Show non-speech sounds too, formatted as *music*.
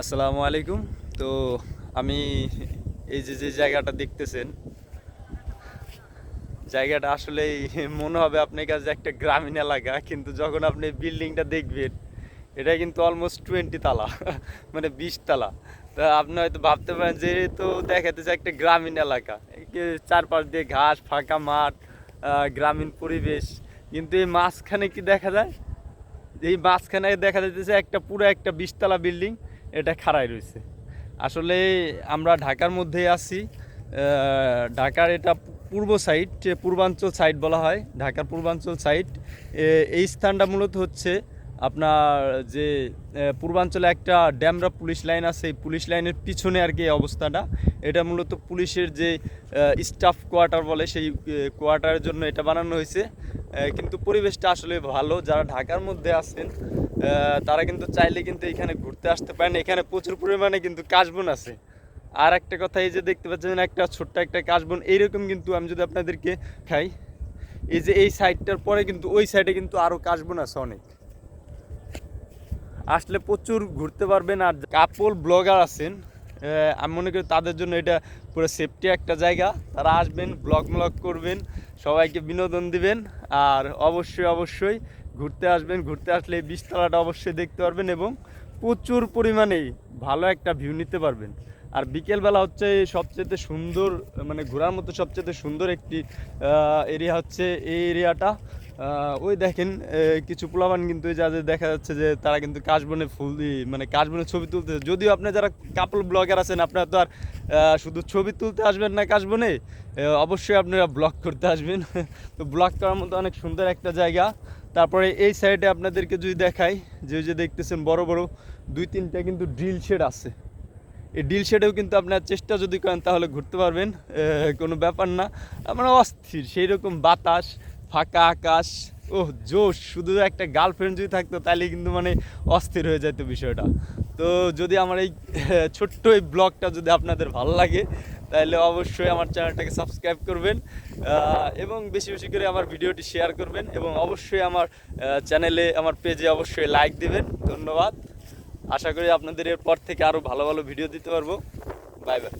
আসসালামু আলাইকুম। তো আমি এই যে যে জায়গাটা দেখতেছেন, জায়গাটা আসলে মনে হবে আপনার কাছে একটা গ্রামীণ এলাকা, কিন্তু যখন আপনি বিল্ডিংটা দেখবেন, এটা কিন্তু অলমোস্ট টোয়েন্টি তালা মানে বিশ তালা। তা আপনি হয়তো ভাবতে পারেন যে তো দেখাতেছে একটা গ্রামীণ এলাকা চারপাশ দিয়ে ঘাস, ফাঁকা মাঠ গ্রামীণ পরিবেশ, কিন্তু এই মাঝখানে কি দেখা যায়? এই মাঝখানে দেখা যাচ্ছে একটা পুরো একটা বিশতলা বিল্ডিং এটা খাড়াই রয়েছে। আসলে আমরা ঢাকার মধ্যে আছি। ঢাকার এটা পূর্ব সাইড পূর্বাঞ্চল সাইড বলা হয়, ঢাকার পূর্বাঞ্চল সাইড এই স্থানটা মূলত হচ্ছে আপনার যে পূর্বাঞ্চলে একটা ড্যামরা পুলিশ লাইন আছে, এই পুলিশ লাইনের পিছনে আর কি অবস্থাটা। এটা মূলত পুলিশের যে স্টাফ কোয়ার্টার বলে, সেই কোয়ার্টারের জন্য এটা বানানো হয়েছে। কিন্তু পরিবেশটা আসলে ভালো। যারা ঢাকার মধ্যে আছেন তারা কিন্তু চাইলে কিন্তু এখানে ঘুরতে আসতে পারেন। এখানে প্রচুর পরিমাণে কিন্তু কাশবন আছে। আর একটা কথা এই যে দেখতে পাচ্ছেন, একটা ছোট্ট একটা কাশবন, এইরকম কিন্তু আমি যদি আপনাদেরকে খাই, এই যে এই সাইডটার পরে কিন্তু ওই সাইডে কিন্তু আরও কাশবন আছে অনেক। আসলে প্রচুর ঘুরতে পারবেন। আর কাপল ব্লগার আছেন আমি মনে করি তাদের জন্য এটা পুরো সেফটি একটা জায়গা। তারা আসবেন ব্লগ ব্লগ করবেন, সবাইকে বিনোদন দিবেন। আর অবশ্যই অবশ্যই ঘুরতে আসবেন, ঘুরতে আসলে এই অবশ্যই দেখতে পারবেন এবং প্রচুর পরিমাণে ভালো একটা ভিউ নিতে পারবেন। আর বিকেলবেলা হচ্ছে সবচেয়ে সুন্দর মানে ঘোরার মতো সবচেয়ে সুন্দর একটি এরিয়া হচ্ছে এই এরিয়াটা ওই দেখেন কিছু পোলাবান কিন্তু এই যাদের দেখা যাচ্ছে যে তারা কিন্তু কাশবনে ফুল মানে কাশবনে ছবি তুলতেছে যদিও আপনি যারা কাপল ব্লগার আছেন, আপনারা তো আর শুধু ছবি তুলতে আসবেন না কাশবনে অবশ্যই আপনারা ব্লগ করতে আসবেন। *laughs* তো ব্লগ করার মতো অনেক সুন্দর একটা জায়গা। তারপরে এই সাইডে আপনাদেরকে যদি দেখাই, যে ওই যে দেখতেছেন বড় বড়, দুই তিনটা কিন্তু ড্রিল শেড আছে। এই ডিল শেডেও কিন্তু আপনার চেষ্টা যদি করেন তাহলে ঘুরতে পারবেন কোনো ব্যাপার না। আমরা অস্থির সেই রকম বাতাস ফাঁকা আকাশ। ও জোশ, শুধু একটা গার্লফ্রেন্ড যদি থাকতো, তাহলে কিন্তু মানে অস্থির হয়ে যেত বিষয়টা। তো যদি আমার এই *laughs* ছোট্ট এই ব্লগটা যদি আপনাদের ভালো লাগে, তাহলে অবশ্যই আমার চ্যানেলটাকে সাবস্ক্রাইব করবেন এবং বেশি বেশি করে আমার ভিডিওটি শেয়ার করবেন, এবং অবশ্যই আমার চ্যানেলে আমার পেজে অবশ্যই লাইক দেবেন। ধন্যবাদ। আশা করি আপনাদের এরপর থেকে আরও ভালো ভালো ভিডিও দিতে পারব। Bye bye